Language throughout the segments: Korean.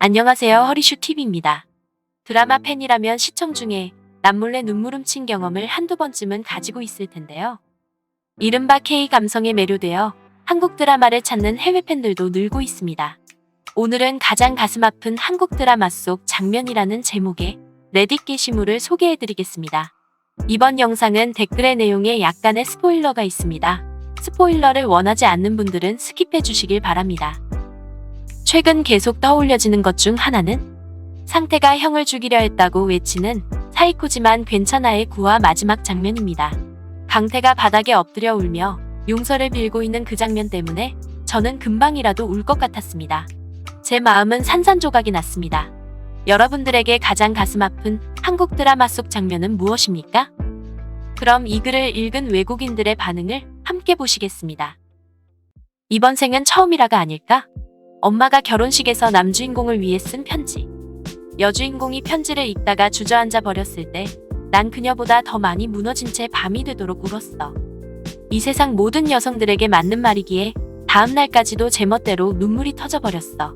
안녕하세요. 허리슈 TV입니다. 드라마 팬이라면 시청 중에 남몰래 눈물 훔친 경험을 한두 번쯤은 가지고 있을 텐데요. 이른바 K 감성에 매료되어 한국 드라마를 찾는 해외 팬들도 늘고 있습니다. 오늘은 가장 가슴 아픈 한국 드라마 속 장면이라는 제목의 레딧 게시물을 소개해드리겠습니다. 이번 영상은 댓글의 내용에 약간의 스포일러가 있습니다. 스포일러를 원하지 않는 분들은 스킵해 주시길 바랍니다. 최근 계속 떠올려지는 것 중 하나는 상태가 형을 죽이려 했다고 외치는 사이코지만 괜찮아의 구화 마지막 장면입니다. 강태가 바닥에 엎드려 울며 용서를 빌고 있는 그 장면 때문에 저는 금방이라도 울 것 같았습니다. 제 마음은 산산조각이 났습니다. 여러분들에게 가장 가슴 아픈 한국 드라마 속 장면은 무엇입니까? 그럼 이 글을 읽은 외국인들의 반응을 함께 보시겠습니다. 이번 생은 처음이라가 아닐까? 엄마가 결혼식에서 남주인공을 위해 쓴 편지. 여주인공이 편지를 읽다가 주저앉아 버렸을 때 난 그녀보다 더 많이 무너진 채 밤이 되도록 울었어. 이 세상 모든 여성들에게 맞는 말이기에 다음 날까지도 제멋대로 눈물이 터져버렸어.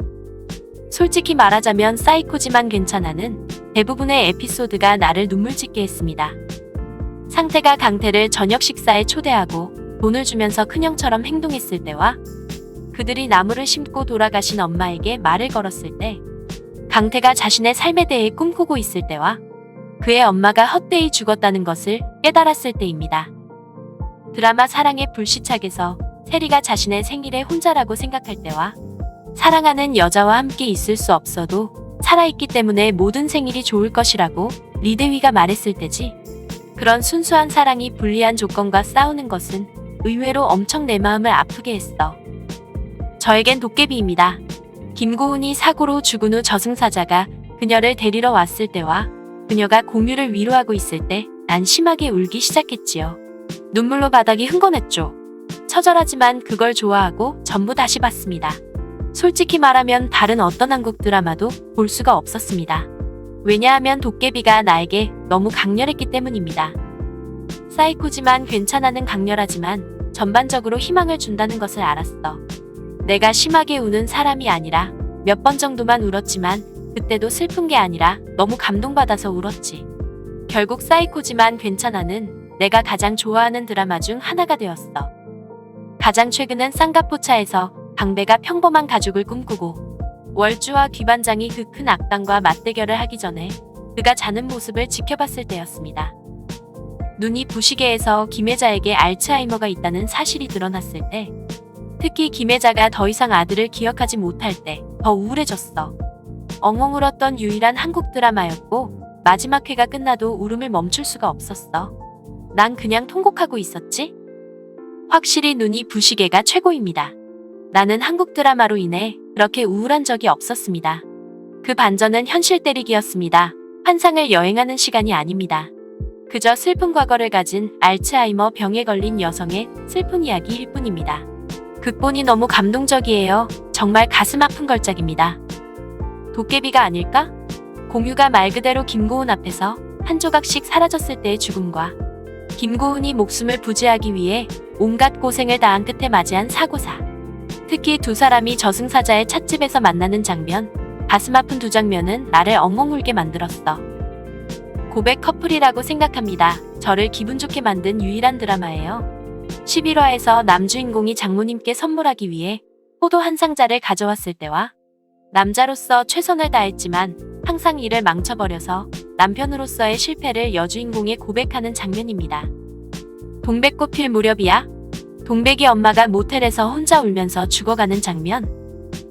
솔직히 말하자면 사이코지만 괜찮아는 대부분의 에피소드가 나를 눈물 짓게 했습니다. 상태가 강태를 저녁 식사에 초대하고 돈을 주면서 큰형처럼 행동했을 때와 그들이 나무를 심고 돌아가신 엄마에게 말을 걸었을 때, 강태가 자신의 삶에 대해 꿈꾸고 있을 때와 그의 엄마가 헛되이 죽었다는 것을 깨달았을 때입니다. 드라마 사랑의 불시착에서 세리가 자신의 생일에 혼자라고 생각할 때와 사랑하는 여자와 함께 있을 수 없어도 살아있기 때문에 모든 생일이 좋을 것이라고 리데위가 말했을 때지. 그런 순수한 사랑이 불리한 조건과 싸우는 것은 의외로 엄청 내 마음을 아프게 했어. 저에겐 도깨비입니다. 김고은이 사고로 죽은 후 저승사자가 그녀를 데리러 왔을 때와 그녀가 공유를 위로하고 있을 때 난 심하게 울기 시작했지요. 눈물로 바닥이 흥건했죠. 처절하지만 그걸 좋아하고 전부 다시 봤습니다. 솔직히 말하면 다른 어떤 한국 드라마도 볼 수가 없었습니다. 왜냐하면 도깨비가 나에게 너무 강렬했기 때문입니다. 사이코지만 괜찮아는 강렬하지만 전반적으로 희망을 준다는 것을 알았어. 내가 심하게 우는 사람이 아니라 몇 번 정도만 울었지만 그때도 슬픈 게 아니라 너무 감동받아서 울었지. 결국 사이코지만 괜찮아는 내가 가장 좋아하는 드라마 중 하나가 되었어. 가장 최근은 쌍가포차에서 강배가 평범한 가족을 꿈꾸고 월주와 귀반장이 그 큰 악당과 맞대결을 하기 전에 그가 자는 모습을 지켜봤을 때였습니다. 눈이 부시게 해서 김혜자에게 알츠하이머가 있다는 사실이 드러났을 때 특히 김혜자가 더 이상 아들을 기억하지 못할 때 더 우울해졌어. 엉엉 울었던 유일한 한국 드라마였고 마지막 회가 끝나도 울음을 멈출 수가 없었어. 난 그냥 통곡하고 있었지? 확실히 눈이 부시게가 최고입니다. 나는 한국 드라마로 인해 그렇게 우울한 적이 없었습니다. 그 반전은 현실 때리기였습니다. 환상을 여행하는 시간이 아닙니다. 그저 슬픈 과거를 가진 알츠하이머 병에 걸린 여성의 슬픈 이야기일 뿐입니다. 극본이 너무 감동적이에요. 정말 가슴 아픈 걸작입니다. 도깨비가 아닐까? 공유가 말 그대로 김고은 앞에서 한 조각씩 사라졌을 때의 죽음과 김고은이 목숨을 부지하기 위해 온갖 고생을 다한 끝에 맞이한 사고사. 특히 두 사람이 저승사자의 찻집에서 만나는 장면, 가슴 아픈 두 장면은 나를 엉엉 울게 만들었어. 고백 커플이라고 생각합니다. 저를 기분 좋게 만든 유일한 드라마예요. 11화에서 남주인공이 장모님께 선물하기 위해 포도 한 상자를 가져왔을 때와 남자로서 최선을 다했지만 항상 일을 망쳐버려서 남편으로서의 실패를 여주인공에 고백하는 장면입니다. 동백꽃 필 무렵이야. 동백이 엄마가 모텔에서 혼자 울면서 죽어가는 장면.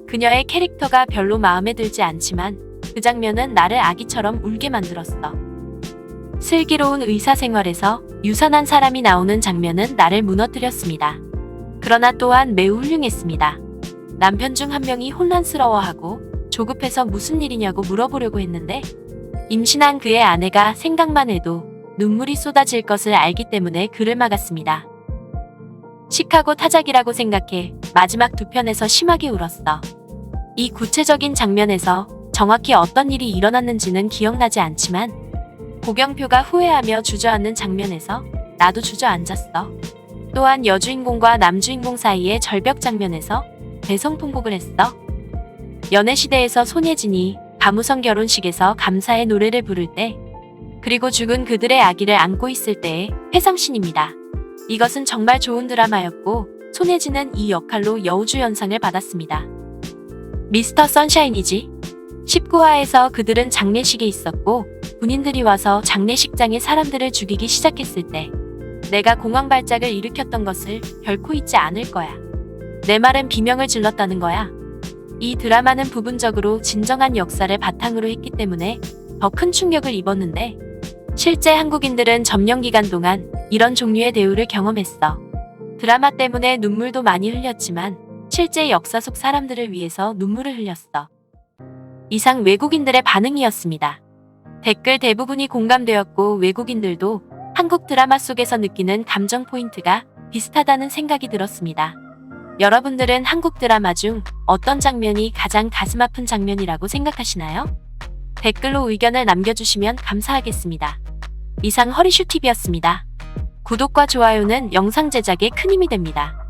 그녀의 캐릭터가 별로 마음에 들지 않지만 그 장면은 나를 아기처럼 울게 만들었어. 슬기로운 의사생활에서 유산한 사람이 나오는 장면은 나를 무너뜨렸습니다. 그러나 또한 매우 훌륭했습니다. 남편 중 한 명이 혼란스러워하고 조급해서 무슨 일이냐고 물어보려고 했는데 임신한 그의 아내가 생각만 해도 눈물이 쏟아질 것을 알기 때문에 그를 막았습니다. 시카고 타작이라고 생각해 마지막 두 편에서 심하게 울었어. 이 구체적인 장면에서 정확히 어떤 일이 일어났는지는 기억나지 않지만 고경표가 후회하며 주저앉는 장면에서 나도 주저앉았어. 또한 여주인공과 남주인공 사이의 절벽 장면에서 대성통곡을 했어. 연애시대에서 손예진이 가무성 결혼식에서 감사의 노래를 부를 때, 그리고 죽은 그들의 아기를 안고 있을 때의 회상신입니다. 이것은 정말 좋은 드라마였고, 손예진은 이 역할로 여우주 연상을 받았습니다. 미스터 선샤인이지. 19화에서 그들은 장례식에 있었고, 군인들이 와서 장례식장에 사람들을 죽이기 시작했을 때, 내가 공황 발작을 일으켰던 것을 결코 잊지 않을 거야. 내 말은 비명을 질렀다는 거야. 이 드라마는 부분적으로 진정한 역사를 바탕으로 했기 때문에 더 큰 충격을 입었는데, 실제 한국인들은 점령 기간 동안 이런 종류의 대우를 경험했어. 드라마 때문에 눈물도 많이 흘렸지만, 실제 역사 속 사람들을 위해서 눈물을 흘렸어. 이상 외국인들의 반응이었습니다. 댓글 대부분이 공감되었고 외국인들도 한국 드라마 속에서 느끼는 감정 포인트가 비슷하다는 생각이 들었습니다. 여러분들은 한국 드라마 중 어떤 장면이 가장 가슴 아픈 장면이라고 생각하시나요? 댓글로 의견을 남겨주시면 감사하겠습니다. 이상 허리슈TV였습니다. 구독과 좋아요는 영상 제작에 큰 힘이 됩니다.